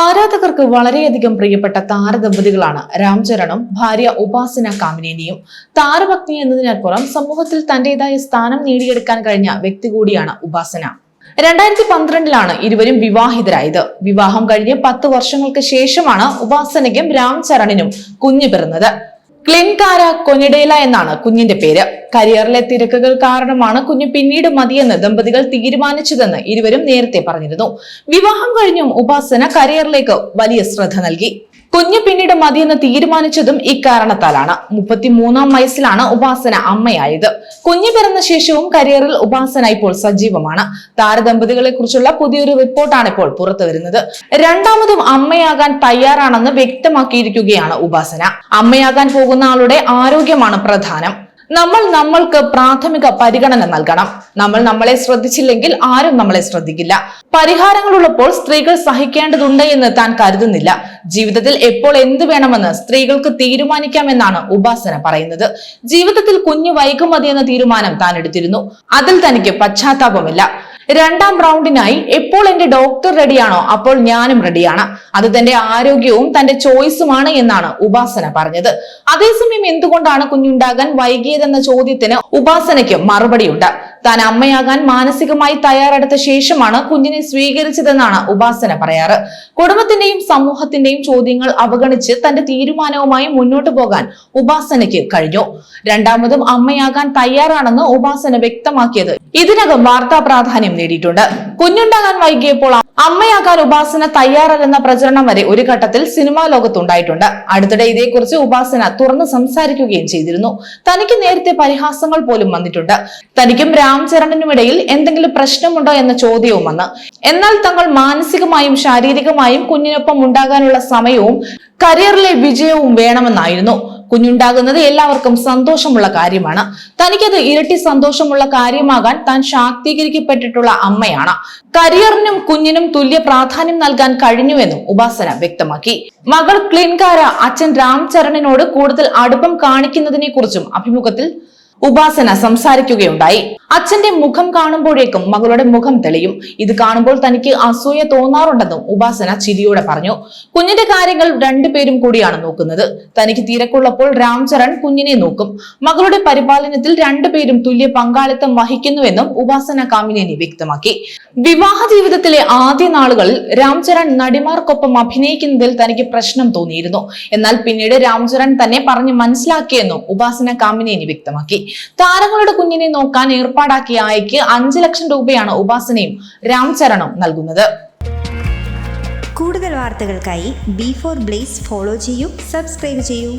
ആരാധകർക്ക് വളരെയധികം പ്രിയപ്പെട്ട താരദമ്പതികളാണ് രാംചരണും ഭാര്യ ഉപാസന കാമിനേനിയും. താരഭക്തി എന്നതിനപ്പുറം സമൂഹത്തിൽ തന്റേതായ സ്ഥാനം നേടിയെടുക്കാൻ കഴിഞ്ഞ വ്യക്തി കൂടിയാണ് ഉപാസന. രണ്ടായിരത്തി പന്ത്രണ്ടിലാണ് ഇരുവരും വിവാഹിതരായത്. വിവാഹം കഴിഞ്ഞ് പത്ത് വർഷങ്ങൾക്ക് ശേഷമാണ് ഉപാസനയ്ക്കും രാംചരണിനും കുഞ്ഞു പിറന്നത്. ക്ലിൻകാര കൊനിഡേല എന്നാണ് കുഞ്ഞിന്റെ പേര്. കരിയറിലെ തിരക്കുകൾ കാരണമാണ് കുഞ്ഞ് പിന്നീട് മതിയെന്ന് ദമ്പതികൾ തീരുമാനിച്ചതെന്ന് ഇരുവരും നേരത്തെ പറഞ്ഞിരുന്നു. വിവാഹം കഴിഞ്ഞും ഉപാസന കരിയറിലേക്ക് വലിയ ശ്രദ്ധ നൽകി. കുഞ്ഞ് പിന്നീട് മതിയെന്ന് തീരുമാനിച്ചതും ഇക്കാരണത്താലാണ് മുപ്പത്തിമൂന്നാം വയസ്സിലാണ് ഉപാസന അമ്മയായത്. കുഞ്ഞ് പിറന്ന ശേഷവും കരിയറിൽ ഉപാസന ഇപ്പോൾ സജീവമാണ്. താരദമ്പതികളെ കുറിച്ചുള്ള പുതിയൊരു റിപ്പോർട്ടാണ് ഇപ്പോൾ പുറത്തു വരുന്നത്. രണ്ടാമതും അമ്മയാകാൻ തയ്യാറാണെന്ന് വ്യക്തമാക്കിയിരിക്കുകയാണ് ഉപാസന. അമ്മയാകാൻ പോകുന്ന ആളുടെ ആരോഗ്യമാണ് പ്രധാനം. നമ്മൾ നമ്മൾക്ക് പ്രാഥമിക പരിഗണന നൽകണം. നമ്മൾ നമ്മളെ ശ്രദ്ധിച്ചില്ലെങ്കിൽ ആരും നമ്മളെ ശ്രദ്ധിക്കില്ല. പരിഹാരങ്ങളുള്ളപ്പോൾ സ്ത്രീകൾ സഹിക്കേണ്ടതുണ്ട് എന്ന് താൻ കരുതുന്നില്ല. ജീവിതത്തിൽ എപ്പോൾ എന്ത് വേണമെന്ന് സ്ത്രീകൾക്ക് തീരുമാനിക്കാമെന്നാണ് ഉപാസന പറയുന്നത്. ജീവിതത്തിൽ കുഞ്ഞു വൈകുമതി എന്ന തീരുമാനം താൻ എടുത്തിരുന്നു. അതിൽ തനിക്ക് പശ്ചാത്താപമില്ല. രണ്ടാം റൗണ്ടിനായി എപ്പോൾ എന്റെ ഡോക്ടർ റെഡിയാണോ അപ്പോൾ ഞാനും റെഡിയാണ് അത് തന്റെ ആരോഗ്യവും തന്റെ ചോയ്സുമാണ് എന്നാണ് ഉപാസന പറഞ്ഞത്. അതേസമയം എന്തുകൊണ്ടാണ് കുഞ്ഞുണ്ടാകാൻ വൈകിയതെന്ന ചോദ്യത്തിന് ഉപാസനയ്ക്ക് മറുപടിയുണ്ട്. താൻ അമ്മയാകാൻ മാനസികമായി തയ്യാറെടുത്ത ശേഷമാണ് കുഞ്ഞിനെ സ്വീകരിച്ചതെന്നാണ് ഉപാസന പറയാറ്. കുടുംബത്തിന്റെയും സമൂഹത്തിന്റെയും ചോദ്യങ്ങൾ അവഗണിച്ച് തന്റെ തീരുമാനവുമായി മുന്നോട്ടു പോകാൻ ഉപാസനയ്ക്ക് കഴിഞ്ഞു. രണ്ടാമതും അമ്മയാകാൻ തയ്യാറാണെന്ന് ഉപാസന വ്യക്തമാക്കിയത്. ഇതിനകം വാർത്താ പ്രാധാന്യം നേടിയിട്ടുണ്ട്. കുഞ്ഞുണ്ടാകാൻ വൈകിയപ്പോൾ അമ്മയാകാൻ ഉപാസന തയ്യാറല്ലെന്ന പ്രചരണം വരെ ഒരു ഘട്ടത്തിൽ സിനിമാ ലോകത്തുണ്ടായിട്ടുണ്ട്. അടുത്തിടെ ഇതേക്കുറിച്ച് ഉപാസന തുറന്നു സംസാരിക്കുകയും ചെയ്തിരുന്നു. തനിക്ക് നേരത്തെ പരിഹാസങ്ങൾ പോലും വന്നിട്ടുണ്ട്. തനിക്കും രാംചരണിനുമിടയിൽ എന്തെങ്കിലും പ്രശ്നമുണ്ടോ എന്ന ചോദ്യവും വന്ന്. എന്നാൽ തങ്ങൾ മാനസികമായും ശാരീരികമായും കുഞ്ഞിനൊപ്പം ഉണ്ടാകാനുള്ള സമയവും കരിയറിലെ വിജയവും വേണമെന്നായിരുന്നു. കുഞ്ഞുണ്ടാകുന്നത് എല്ലാവർക്കും സന്തോഷമുള്ള കാര്യമാണ്. തനിക്കത് ഇരട്ടി സന്തോഷമുള്ള കാര്യമാകാൻ താൻ ശാക്തീകരിക്കപ്പെട്ടിട്ടുള്ള അമ്മയാണ്. കരിയറിനും കുഞ്ഞിനും തുല്യ പ്രാധാന്യം നൽകാൻ കഴിഞ്ഞുവെന്നും ഉപാസന വ്യക്തമാക്കി. മകൾ ക്ലിൻകാര അച്ഛൻ രാംചരണിനോട് കൂടുതൽ അടുപ്പം കാണിക്കുന്നതിനെ കുറിച്ചും അഭിമുഖത്തിൽ ഉപാസന സംസാരിക്കുകയുണ്ടായി. അച്ഛന്റെ മുഖം കാണുമ്പോഴേക്കും മകളുടെ മുഖം തെളിയും. ഇത് കാണുമ്പോൾ തനിക്ക് അസൂയ തോന്നാറുണ്ടെന്നും ഉപാസന ചിരിയോടെ പറഞ്ഞു. കുഞ്ഞിന്റെ കാര്യങ്ങൾ രണ്ടുപേരും കൂടിയാണ് നോക്കുന്നത്. തനിക്ക് തിരക്കുള്ളപ്പോൾ രാംചരൺ കുഞ്ഞിനെ നോക്കും. മകളുടെ പരിപാലനത്തിൽ രണ്ടുപേരും തുല്യ പങ്കാളിത്തം വഹിക്കുന്നുവെന്നും ഉപാസന കാമിനേനി വ്യക്തമാക്കി. വിവാഹ ജീവിതത്തിലെ ആദ്യ നാളുകളിൽ രാംചരൺ നടിമാർക്കൊപ്പം അഭിനയിക്കുന്നതിൽ തനിക്ക് പ്രശ്നം തോന്നിയിരുന്നു. എന്നാൽ പിന്നീട് രാംചരൺ തന്നെ പറഞ്ഞ് മനസ്സിലാക്കിയെന്നും ഉപാസന കാമിനേനി വ്യക്തമാക്കി. താരങ്ങളുടെ കുഞ്ഞിനെ നോക്കാൻ ഏർപ്പാടാക്കിയ ആയക്ക് അഞ്ചു ലക്ഷം രൂപയാണ് ഉപാസനയും രാംചരണും നൽകുന്നത്. കൂടുതൽ വാർത്തകൾക്കായി ബി ഫോർ ബ്ലേസ് ഫോളോ ചെയ്യൂ സബ്സ്ക്രൈബ് ചെയ്യൂ.